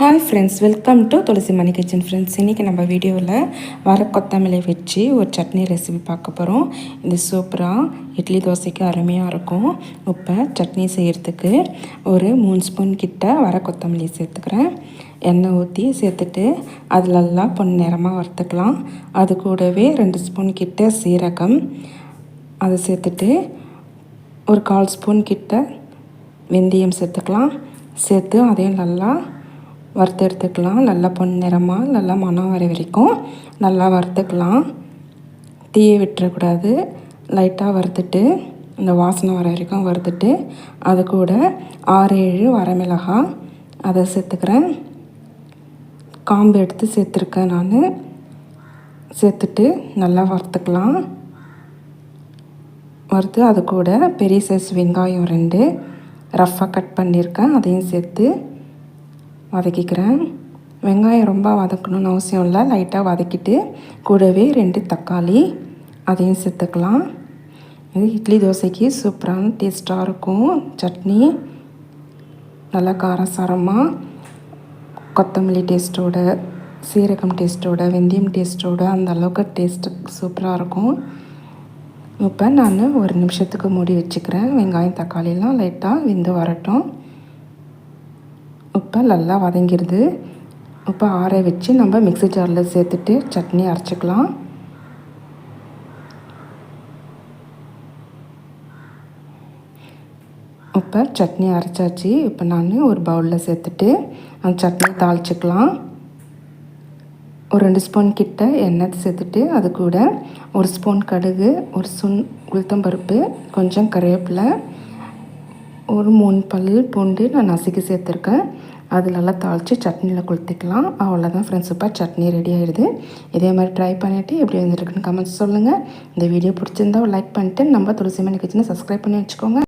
Hi friends welcome to Tulasi Mani kitchen friends இன்றைக்கி நம்ம வீடியோவில் வர கொத்தமல்லி வச்சு ஒரு சட்னி ரெசிபி பார்க்க போகிறோம் இது சூப்பராக இட்லி தோசைக்கு அருமையாக இருக்கும். இப்போ சட்னி செய்கிறதுக்கு ஒரு மூணு ஸ்பூன் கிட்ட வர கொத்தமல்லி சேர்த்துக்கிறேன். எண்ணெய் ஊற்றி சேர்த்துட்டு அதிலெல்லாம் பொன் நேரமாக வறுத்துக்கலாம். அது கூடவே ரெண்டு ஸ்பூன் கிட்ட சீரகம். அதை சேர்த்துட்டு ஒரு கால் ஸ்பூன் கிட்ட வெந்தயம் சேர்த்துக்கலாம். சேர்த்து அதையும் நல்லா வறுத்து எடுத்துக்கலாம் நல்லா பொன்னிறமாக நல்லா மனம் வர வரைக்கும் நல்லா வறுத்துக்கலாம். தீயை விட்டுறக்கூடாது. லைட்டாக வறுத்துட்டு இந்த வாசனை வர வரைக்கும் வறுத்துட்டு அது கூட ஆறு ஏழு வரமிளகாய் அதை சேர்த்துக்கிறேன். காம்பு எடுத்து சேர்த்துருக்கேன் நான். சேர்த்துட்டு நல்லா வறுத்துக்கலாம். வறுத்து அது கூட பெரிய சைஸ் வெங்காயம் ரெண்டு. ரஃப்பாக கட் பண்ணியிருக்கேன். அதையும் சேர்த்து வதக்கிக்கிறேன். வெங்காயம் ரொம்ப வதக்கணும்னு அவசியம் இல்லை. லைட்டாக வதக்கிட்டு கூடவே ரெண்டு தக்காளி அதையும் சேர்த்துக்கலாம். இது இட்லி தோசைக்கு சூப்பரான டேஸ்ட்டாக இருக்கும். சட்னி நல்லா காரசாரமாக கொத்தமல்லி டேஸ்ட்டோட சீரகம் டேஸ்ட்டோட வெந்தயம் டேஸ்ட்டோட அந்த அளவுக்கு டேஸ்ட்டு சூப்பராக இருக்கும். இப்போ நான் ஒரு நிமிஷத்துக்கு மூடி வச்சுக்கிறேன். வெங்காயம் தக்காளிலாம் லைட்டாக வெந்து வரட்டும். இப்போ நல்லா வதங்கிடுது. இப்போ ஆற வச்சு நம்ம மிக்சி ஜாரில் சேர்த்துட்டு சட்னி அரைச்சிக்கலாம். இப்போ சட்னி அரைச்சாச்சு. இப்போ நான் ஒரு பவுலில் சேர்த்துட்டு அந்த சட்னி தாளிச்சிக்கலாம். ஒரு ரெண்டு ஸ்பூன் கிட்ட எண்ணெய் சேர்த்துட்டு அது கூட ஒரு ஸ்பூன் கடுகு ஒரு ஸ்பூன் உளுத்தம்பருப்பு கொஞ்சம் கருவேப்பிலை ஒரு மூணு பல் பூண்டு நான் நசுக்கி சேர்த்துருக்கேன். அது நல்லா தாளித்து சட்னியில் கொளுத்திக்கலாம். அவ்வளோதான் ஃப்ரெண்ட்ஸ் இப்போ சட்னி ரெடி ஆகிடுது இதே மாதிரி ட்ரை பண்ணிவிட்டு எப்படி வந்துருக்குன்னு கமெண்ட்ஸ் சொல்லுங்கள் இந்த வீடியோ பிடிச்சிருந்தா லைக் பண்ணிட்டு நம்ம துளசி மணி கிச்சனை சப்ஸ்கிரைப் பண்ணி வச்சுக்கோங்க.